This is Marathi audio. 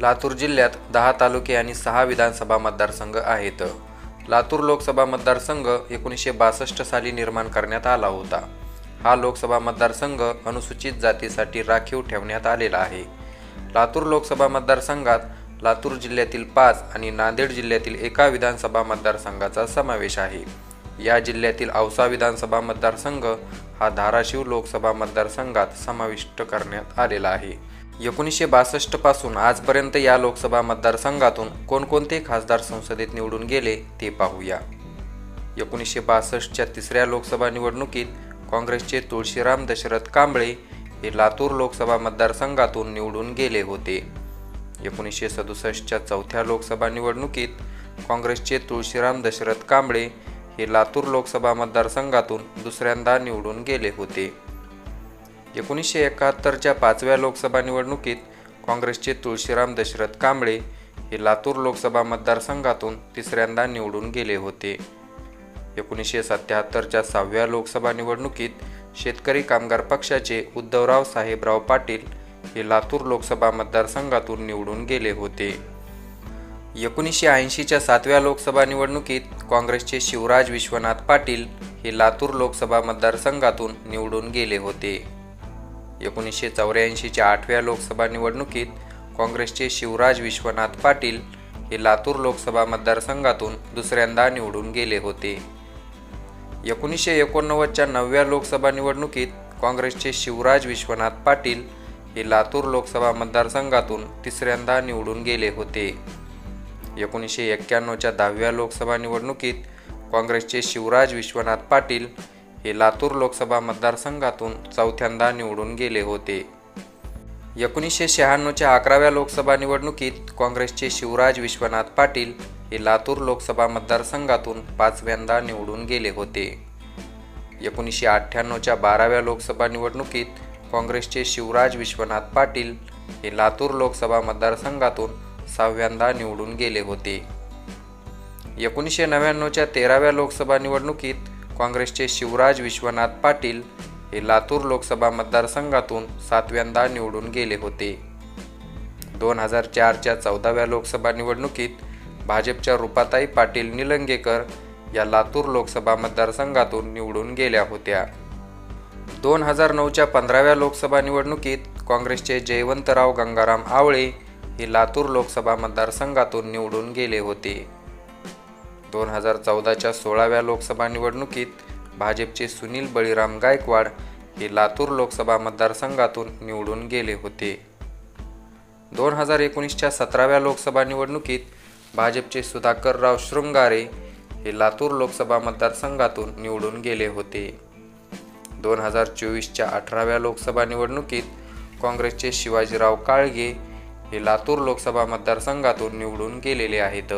लातूर जिल्ह्यात दहा तालुके आणि सहा विधानसभा मतदारसंघ आहेत. लातूर लोकसभा मतदारसंघ एकोणीसशे बासष्ट साली निर्माण करण्यात आला होता. हा लोकसभा मतदारसंघ अनुसूचित जातीसाठी राखीव ठेवण्यात आलेला आहे. लातूर लोकसभा मतदारसंघात लातूर जिल्ह्यातील पाच आणि नांदेड जिल्ह्यातील एका विधानसभा मतदारसंघाचा समावेश आहे. या जिल्ह्यातील औसा विधानसभा मतदारसंघ हा धाराशिव लोकसभा मतदारसंघात समाविष्ट करण्यात आलेला आहे. एकोणीसशे बासष्टपासून आजपर्यंत या लोकसभा मतदारसंघातून कोणकोणते खासदार संसदेत निवडून गेले ते पाहूया. एकोणीसशे बासष्टच्या तिसऱ्या लोकसभा निवडणुकीत काँग्रेसचे तुळशीराम दशरथ कांबळे हे लातूर लोकसभा मतदारसंघातून निवडून गेले होते. एकोणीसशे सदुसष्टच्या चौथ्या लोकसभा निवडणुकीत काँग्रेसचे तुळशीराम दशरथ कांबळे हे लातूर लोकसभा मतदारसंघातून दुसऱ्यांदा निवडून गेले होते. एकोणीसशे एकाहत्तरच्या पाचव्या लोकसभा निवडणुकीत काँग्रेसचे तुळशीराम दशरथ कांबळे हे लातूर लोकसभा मतदारसंघातून तिसऱ्यांदा निवडून गेले होते. एकोणीसशे सत्याहत्तरच्या सहाव्या लोकसभा निवडणुकीत शेतकरी कामगार पक्षाचे उद्धवराव साहेबराव पाटील हे लातूर लोकसभा मतदारसंघातून निवडून गेले होते. एकोणीसशे ऐंशीच्या सातव्या लोकसभा निवडणुकीत काँग्रेसचे शिवराज विश्वनाथ पाटील हे लातूर लोकसभा मतदारसंघातून निवडून गेले होते. एकोणीसशे चौऱ्याऐंशीच्या आठव्या लोकसभा निवडणुकीत काँग्रेसचे शिवराज विश्वनाथ पाटील हे लातूर लोकसभा मतदारसंघातून दुसऱ्यांदा निवडून गेले होते. एकोणीसशे एकोणनव्वदच्या नवव्या लोकसभा निवडणुकीत काँग्रेसचे शिवराज विश्वनाथ पाटील हे लातूर लोकसभा मतदारसंघातून तिसऱ्यांदा निवडून गेले होते. एकोणीसशे एक्क्याण्णवच्या दहाव्या लोकसभा निवडणुकीत काँग्रेसचे शिवराज विश्वनाथ पाटील हे लातूर लोकसभा मतदारसंघातून चौथ्यांदा निवडून गेले होते. एकोणीसशे शहाण्णवच्या अकराव्या लोकसभा निवडणुकीत काँग्रेसचे शिवराज विश्वनाथ पाटील हे लातूर लोकसभा मतदारसंघातून पाचव्यांदा निवडून गेले होते. एकोणीसशे अठ्ठ्याण्णवच्या बाराव्या लोकसभा निवडणुकीत काँग्रेसचे शिवराज विश्वनाथ पाटील हे लातूर लोकसभा मतदारसंघातून सहाव्यांदा निवडून गेले होते. एकोणीसशे नव्याण्णवच्या तेराव्या लोकसभा निवडणुकीत काँग्रेसचे शिवराज विश्वनाथ पाटील हे लातूर लोकसभा मतदारसंघातून सातव्यांदा निवडून गेले होते. दोन हजार चारच्या चौदाव्या लोकसभा निवडणुकीत भाजपच्या रुपाताई पाटील निलंगेकर या लातूर लोकसभा मतदारसंघातून निवडून गेल्या होत्या. दोन हजार नऊच्या पंधराव्या लोकसभा निवडणुकीत काँग्रेसचे जयवंतराव गंगाराम आवळे हे लातूर लोकसभा मतदारसंघातून निवडून गेले होते. दोन हजार चौदाच्या सोळाव्या लोकसभा निवडणुकीत भाजपचे सुनील बळीराम गायकवाड हे लातूर लोकसभा मतदारसंघातून निवडून गेले होते. दोन हजार एकोणीसच्या सतराव्या लोकसभा निवडणुकीत भाजपचे सुधाकरराव शृंगारे हे लातूर लोकसभा मतदारसंघातून निवडून गेले होते. दोन हजार चोवीसच्या अठराव्या लोकसभा निवडणुकीत काँग्रेसचे शिवाजीराव काळगे हे लातूर लोकसभा मतदारसंघातून निवडून गेलेले आहेत.